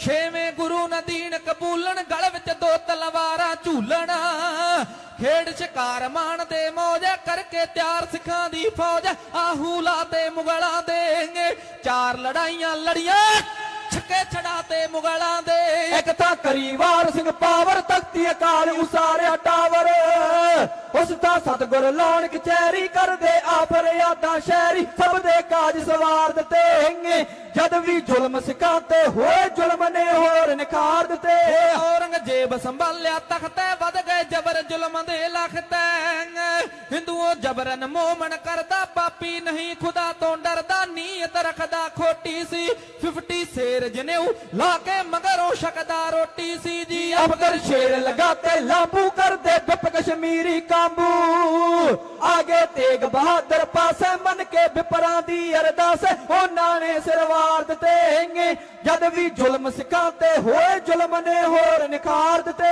ਛੇਵੇਂ ਗੁਰੂ ਨਦੀਨ ਕਬੂਲਣ ਗਲ ਵਿੱਚ ਦੋ ਤਲਵਾਰਾਂ ਝੂਲਣ। ਖੇਡ ਸ਼ਿਕਾਰ ਮਾਣ ਦੇ ਮੌਜ ਕਰਕੇ ਤਿਆਰ ਸਿੱਖਾਂ ਦੀ ਫੌਜ। ਆਹੂ ਲਾਤੇ ਮੁਗਲਾਂ ਦੇ ਚਾਰ ਲੜਾਈਆਂ ਲੜੀਆਂ ਛੱਕੇ ਛੜਾਤੇ ਮੁਗਲਾਂ ਦੇ। ਇੱਕ ਤਾਂ ਕਰੀਵਾਰ ਸਿੰਘ ਪਾਵਰ ਤਖਤੀ ਅਕਾਲ ਉਸਾਰਿਆ ਟਾਵਰ। ਉਸ ਤਾਂ ਸਤਗੁਰ ਲਾਉਣ ਕਚਹਿਰੀ ਕਰਦੇ ਆਫਰ ਯਾਦਾਂ ਸ਼ਹਿਰੀ, ਸਭ ਦੇ ਕਾਜ ਸਵਾਰ ਦਿੱਤੇ ਜਦ ਵੀ ਜ਼ੁਲਮ ਸਿਕਾਂ ਤੇ ਹੋਏ ਜ਼ੁਲਮ ਨੇ ਹੋਰ ਨਿਖਾਰ ਦਿੱਤੇ। ਔਰੰਗਜ਼ੇਬ ਸੰਭਾਲਿਆ ਤਖਤੇ ਵਧ ਗਏ ਜਬਰ ਜ਼ੁਲਮ ਦੇ ਲਖਤੈ ਹਿੰਦੂਓ ਜਬਰਨ ਮੋਮਨ ਕਰਦਾ ਪਾਪੀ ਨਹੀਂ ਖੁਦਾ ਤੋਂ ਡਰਦਾ ਨੀਅਤ ਰੱਖਦਾ ਖੋਟੀ ਸੀ। 50 ਸ਼ੇਰ ਜਨੇਊ ਲਾ ਕੇ ਮਗਰੋਂ ਸ਼ਕਦਾ ਰੋਟੀ ਸੀ ਜੀ। ਅਫਗਰ ਸ਼ੇਰ ਲਗਾਤੇ ਲਾਂਬੂ ਕਰਦੇ ਬਿਪ ਕਸ਼ਮੀਰੀ ਕਾਬੂ। ਆਗੇ ਤੇਗ ਬਹਾਦਰ ਪਾਸੇ ਮਨ ਕੇ ਵਿਪਰਾਂ ਦੀ ਅਰਦਾਸ, ਉਹਨਾਂ ਨੇ ਸਿਰਵਾਰ ਦਿੱਤੇ ਜਦ ਵੀ ਜ਼ੁਲਮ ਸਿੱਖਾਂ ਤੇ ਹੋਏ ਜ਼ੁਲਮ ਨੇ ਹੋਰ ਨਿਖਾਰ ਦਿੱਤੇ।